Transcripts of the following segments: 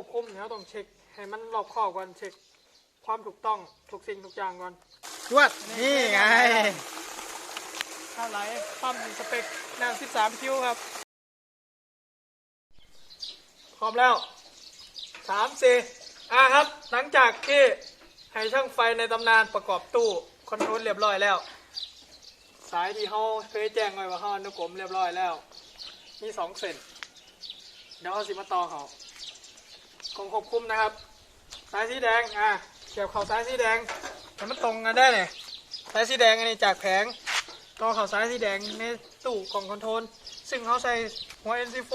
ควบคุมเนี่ยเราต้องเช็คให้มันรอบคอบก่อนเช็คความถูกต้องทุกสิ่งทุกอย่างก่อนจวดนี่ไงถ้าไหลปั๊มสเปคน้ำ13 คิวครับ พร้อมแล้วสามสี่อ่าครับ หลังจากที่ให้ช่างไฟในตำนานประกอบตู้คอนโทรลเรียบร้อยแล้ว สายที่เขาเคยแจ้งไว้ว่าเขาอนุกรมเรียบร้อยแล้ว มีสองเส้นเดี๋ยวเขาสิมาต่อเขา ของควบคุมนะครับ สายสีแดงอะเกี่ยวเข่าสายสีแดงให้มันตรงกันได้เนี่ยสายสีแดงอันนี้จากแผงต่อเข่าสายสีแดงในตู้กล่องคอนโทรลซึ่งเขาใส่หัว NC4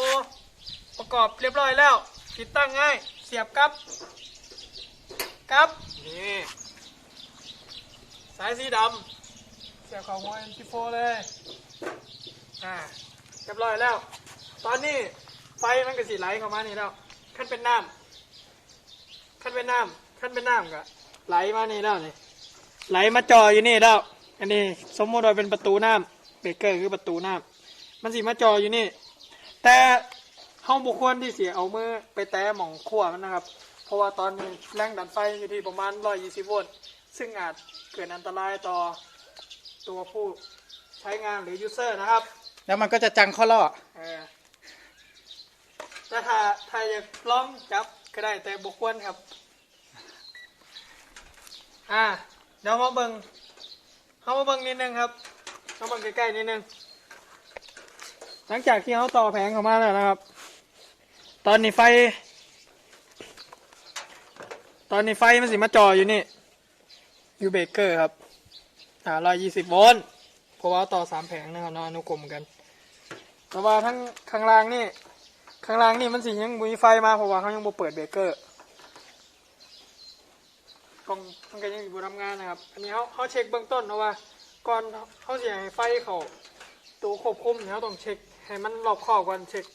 ประกอบเรียบร้อยแล้ว ติดตั้งง่าย เสียบกับกับนี่สายสีดำเสียบเข่าหัว NC4 เลยอ่าเรียบร้อยแล้ว ตอนนี้ไฟมันก็สีไหลเข้ามานี่แล้วขั้นเป็นน้ำ ขั้นเป็นน้ำขั้นเป็นน้ำก็ไหลมานี่แล้วนี่ไหลมาจ่ออยู่นี่แล้วอันนี้สมมติว่าเป็นประตูน้ำเบรกเกอร์คือประตูน้ำมันสีมาจ่ออยู่นี่ แต่ห้องบุคคลที่เสียเอามือไปแตะหม่องขั้วมันนะครับ เพราะว่าตอนนี้แรงดันไฟอยู่ที่ประมาณ 120 โวลต์ซึ่งอาจเกิดอันตรายต่อตัวผู้ใช้งานหรือยูเซอร์นะครับ แล้วมันก็จะจังข้อล่อเออแต่ถ้าถ้าอยากลองจับ ก็ได้แต่บุควรครับ อ่าเดี๋ยวมาเบิงเขามาเบิงนิดนึงครับเขาเบิงใกล้ๆนิดนึงหลังจากที่เขาต่อแผงเข้ามาแล้วนะครับ ตอนนี้ไฟ ตอนนี้ไฟมันสิมาจออยู่นี่ยูเบเกอร์ครับ อ่าร้อยยี่สิบโวลต์เพราะว่าต่อสามแผงนะครับนะอนุกรมกัน แต่ว่าทั้งข้างล่างนี่ ข้างล่างนี่มันสิยังมีไฟมาเพราะว่าเขายังบ่เปิดเบรกเกอร์กล่องมันก็ยังอยู่ทำงานนะครับ อันนี้เขาเขาเช็คเบื้องต้นเพราะว่าก่อนเขาเสียให้ไฟเขาตัวควบคุมเนี่ยเขาต้องเช็คให้มันรอบคอบก่อนเช็ค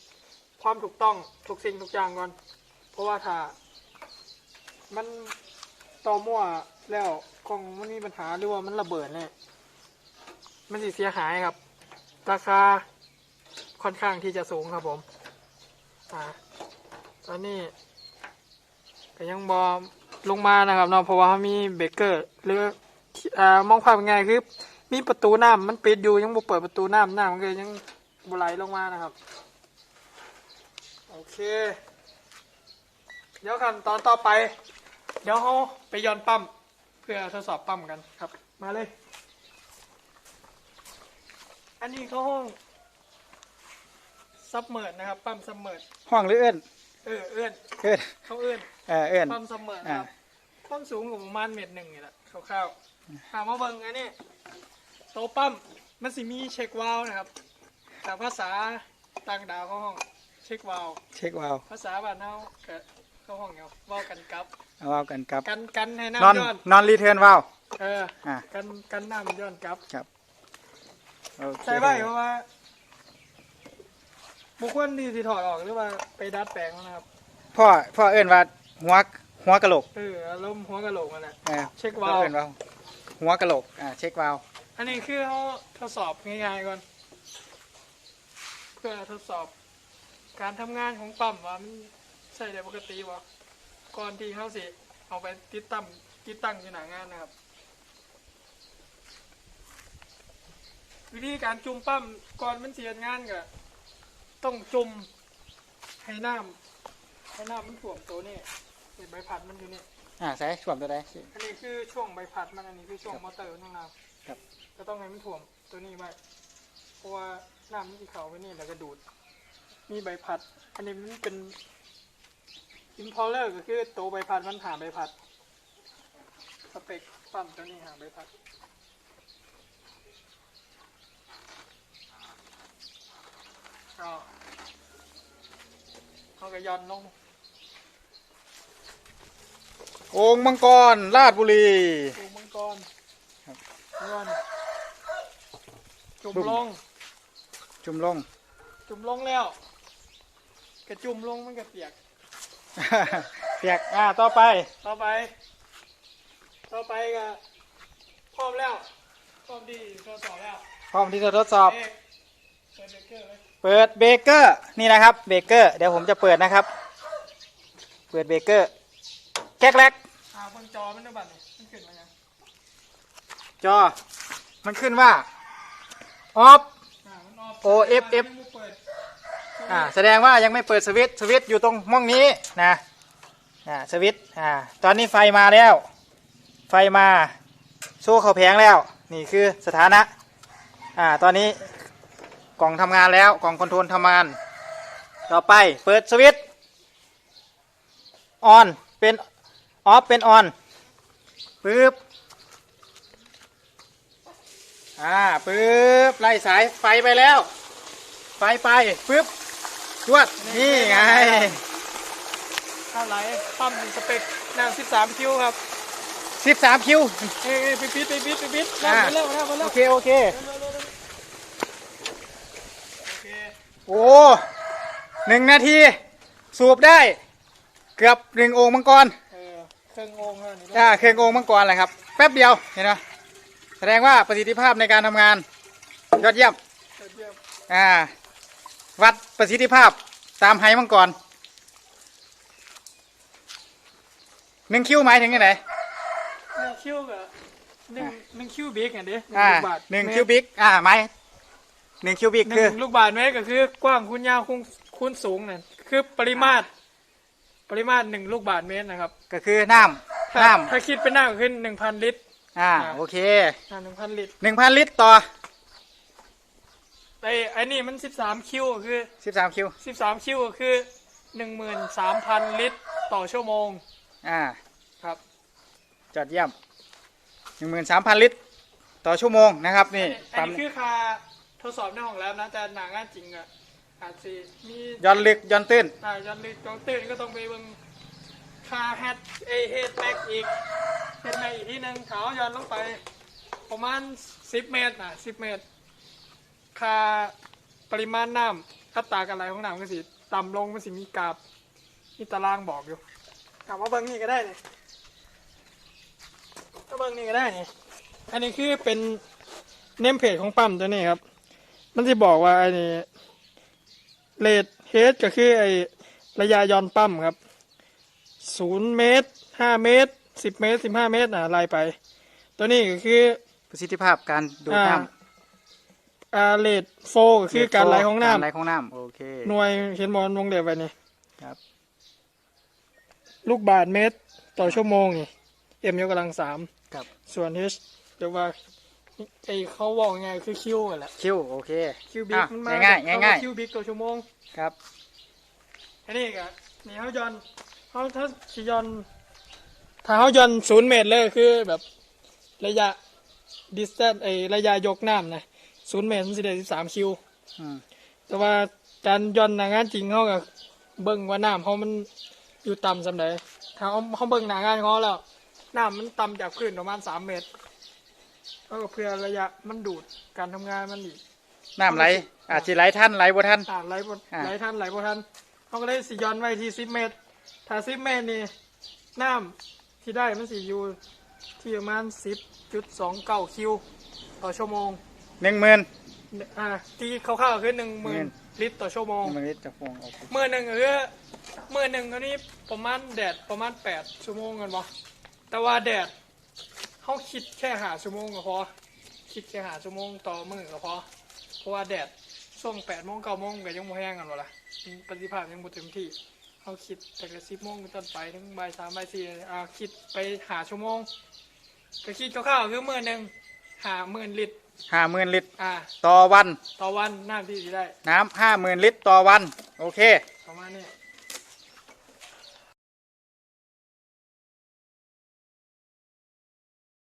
ความถูกต้องทุกสิ่งทุกอย่างก่อน เพราะว่าถ้ามันต่อมั่วแล้วกล่องมันมีปัญหาหรือว่ามันระเบิดเนี่ยมันสิเสียหายครับ ราคาค่อนข้างที่จะสูงครับผม อ่าตอนนี้ก็ยังบอลงมานะครับเนาะเพราะว่าเขามีเบเกอร์หรืออ่ามองภาพง่ายคือมีประตูน้ำมันปิดอยู่ยังบ่เปิดประตูน้ำน้ำมันก็ยังบไหลลงมานะครับ โอเค เดี๋ยวขั้นตอนต่อไป เดี๋ยวเขาไปย้อนปั๊มเพื่อทดสอบปั๊มกันครับ มาเลย อันนี้เขาห้อง ซับเมิร์ดนะครับ ปั๊มซับเมิร์ดห้องหรือเอื้อนเออเอื้อนเอื้อนเขาเอื้อนเออเอื้อนปั๊มซับเมิร์ดนะครับความสูงของประมาณเมตรหนึ่งนี่แหละคร่าวๆถามว่าเบิ่งอันนี้โตวปั๊มมันสิมีเช็ควาล์วนะครับแต่ภาษาต่างดาวเขาห้องเช็ควาล์วเช็ควาล์วภาษาบ้านเฮาก็เขาห้องเนาะเว้ากันกับเอาวาล์วกันครับกันกันให้นอนน้ำย้อนนอนรีเทิร์นวาล์วเอออ่ากันกันน้ำย้อนกลับโอเคใช่ไว้เพราะว่า บุคคลที่สิถอดออกหรือว่าไปดัดแปลงมันนะครับ พ่อพ่อเอื้อนว่าหัวหัวกะโหลกเอออารมณ์หัวกะโหลกมันแหละเออเช็ควาล์วพ่อเอื้อนว่าหัวกะโหลกอ่าเช็ควาล์วอันนี้คือเขาทดสอบง่ายๆก่อน เพื่อทดสอบ การทำงานของปั๊มว่ามันใช่ได้ปกติวะก่อนที่เขาสิเอาไปติดตั้งติดตั้งอยู่หน้างานนะครับ วิธีการจุ่มปั๊มก่อนมันเสียงานก็ ต้องจุ่มให้น้ำให้น้ำมันถ่วมตัวนี่เห็นใบพัดมันอยู่นี่อ่าใส่ถ่วมตัวใดสิอันนี้คือช่วงใบพัดมันอันนี้คือช่วงมอเตอร์ของเราครับก็ต้องให้มันถ่วมตัวนี้ไว้เพราะว่าน้ำมันที่เขาไว้นี่แล้วก็ดูด มีใบพัด อันนี้มันเป็นอิมพอลเลอร์ก็คือตัวใบพัดมันหาใบพัดสเปคปั๊มตัวนี้หาใบพัด ก็เขาก็ ย้อนลงโอ่งมังกรลาดบุรีดูมังกรย้อนจุ่มลง จุ่มลง จุ่มลงแล้วกระจุ่มลงมันก็เปียกเปียกอ่าต่อไป ต่อไป ต่อไปก็พร้อมแล้วพร้อมดีทดสอบแล้วพร้อมที่จะทดสอบ เอ๊ะเปิดเบรกเกอร์เลยเปิดเบรกเกอร์นี่นะครับเบรกเกอร์เดี๋ยวผมจะเปิดนะครับ เปิดเบรกเกอร์แก๊กแรกอ่าเบิ่งจอมันด้วยบัดนี่มันขึ้นมายังจอ มันขึ้นว่าออฟอ่ามันออฟ O F F มันเปิดอ่าแสดงว่ายังไม่เปิดสวิตช์สวิตช์อยู่ตรงห้องนี้นะอ่าสวิตช์อ่าตอนนี้ไฟมาแล้ว ไฟมาโซ่เขาแผงแล้ว นี่คือสถานะอ่าตอนนี้ กล่องทำงานแล้วกล่องคอนโทรลทำงาน ต่อไปเปิดสวิตช์ออนเป็นออฟเป็นออนปึ๊บอ่าปึ๊บไล่สายไฟไปแล้ว ไฟไปปึ๊บจวดนี่ไงข้าวไหลปั๊มสเปคน้ำ13 คิวครับ 13 คิวเอ้ยเอ้ยไปปิดไปปิดไปปิดอ่าเร็วเร็วเร็วเร็โอวเค โอเค โอเค โอ้หนึ่งนาที สูบได้ เกือบหนึ่งโอ่งมังกรเออเครื่องโอ่งเท่านี้อ่าเครื่องโอ่งมังกรแหละครับ แป๊บเดียวเห็นไหมแสดงว่าประสิทธิภาพในการทำงาน ยอดเยี่ยม เยี่ยมอ่า วัดประสิทธิภาพตามไฮมังกรหนึ่งคิวหมายถึงยังไงหนึ่งคิวกับหนึ่งหนึ่งคิวบิ๊กอะดิอ่าลูกบาทหนึ่งเมตรคิวบิกอ่าหมาย หนึ่งคิวบิกหคือ นึ่งลูกบาทเมตรก็คือกว้างคูณยาวคูณคูณสูงนั่นคือปริมาตร ปริมาตรหนึ่งลูกบาทเมตรนะครับก็คือน้ำถ้าน้ถ้าคิดเป็นน้ำก็คือหนึ่งพันลิตรำอ่าอ่าโอเคอ่าหนึ่งพันลิตรหนึ่งพันลิตรต่อไอ้ไอ้นี่มันสิบสามคิวก็คือสิบสามคิวสิบสามคิวก็คือหนึ่งหมื่นสามพันลิตรต่อชั่วโมงอ่าครับจอดเยี่ยมหนึ่งหมื่นสามพันลิตร ต่อชั่วโมงนะครับนี่อันปั๊มนี้คือค่า ทดสอบในห้องแล้วนะแต่หนางานจริงอะอาจจะมีย้อนลึกย้อนตื้นอ่าย้อนลึกย้อนตื่นก็ต้องไปเบิ่งค่าแฮดเอเฮดแม็กอีกเฮดแม็กอีกที่หนึ่งเขาย้อนลงไป ประมาณสิบเมตรนะสิบเมตรค่าปริมาณน้ำอัตราการไหลของน้ำก็สิต่ำลงมันสิมีกราบมีตารางบอกอยู่ถามว่าเบิ่งนี่ก็ได้เนี่ยก็เบิ่งนี่ก็ได้นี่อันนี้คือเป็นเนมเพจของปั๊มตัวนี้ครับ มันจะบอกว่าไอ้นี่เลทเฮดก็คือไอ้ระยะย้อนปั๊มครับศูนย์เมตรห้าเมตรสิบเมตรสิบห้าเมตรอะไล่ไป ตัวนี้ก็คือประสิทธิภาพการดูดน้ำอ่าเลทโฟก็คือการไหลของการไหลน้ำของน้ำโอเคหน่วยเห็นบอลวงเดียวไปนี่ครับ ลูกบาทเมตรต่อชั่วโมงนี่เอ็มยกกำลังสามครับ ส่วน H เดี๋ยวว่า ไอเขาบอกไงคือคิวแหละคิวโอเค คิวบิ๊กอะมันมาง่ายง่ายง่ายคิวบิ๊กต่อชั่วโมงๆครับอันนี้ก็นี่เขาย้อนเขาถ้าสิย้อนถ้าเขาย้อนศูนย์เมตรเลยคือแบบระยะ distance ไอระยะยกน้ำนะศูนย์เมตรมันสิได้สิบสามคิว อืมแต่ว่าการย้อนหนางานจริงเขาก็เบิ่งว่าน้ำเขามันอยู่ต่ำสำใดถ้าเขาเขาเบิ่งหนางานเขาแล้วน้ำมันต่ำจากพื้นประมาณสามเมตร เขาก็เพื่อระยะมันดูดการทำงานมันอีก น้ำไหลอาจจะไหลท่านไหลบ่ท่าน อ่าไหลบ่อ่า ไหลทันไหลบ่ทันเขาก็เลยสิย้อนไว้ที่สิบเมตร ถ้าสิบเมตรนี่น้ำที่ได้มันสิอยู่ที่ประมาณสิบจุดสองเก้าคิวต่อชั่วโมงหนึ่งหมื่น อ่าที่คร่าวๆคือหนึ่งหมื่นลิตรต่อชั่วโมงหนึ่งหมื่นลิตรจากฟองโอเคมื่อหนึ่งก็คือมื่อหนึ่งอันนี้ประมาณแดดประมาณแปดชั่วโมงกันบ่แต่ว่าแดด เขาคิดแค่หาชั่วโมงก็พอคิดแค่หาชั่วโมงต่อมือก็พอเพราะว่าแดดช่วงแปดโมงเก้าโมงก็ยังบ่แห้งกันวะล่ะประสิทธิภาพยังบ่เต็มที่เขาคิดแต่ละสิบโมงเป็นต้นไปถึงบ่ายสามบ่ายสี่อ่าคิดไปหาชั่วโมงก็คิดคร่าวๆคือมื่อหนึ่งหาหมื่นลิตรห้าหมื่นลิตรอ่าต่อวันต่อวันน้ำที่สิได้น้ำห้าหมื่นลิตรต่อวัน โอเค ประมาณนี้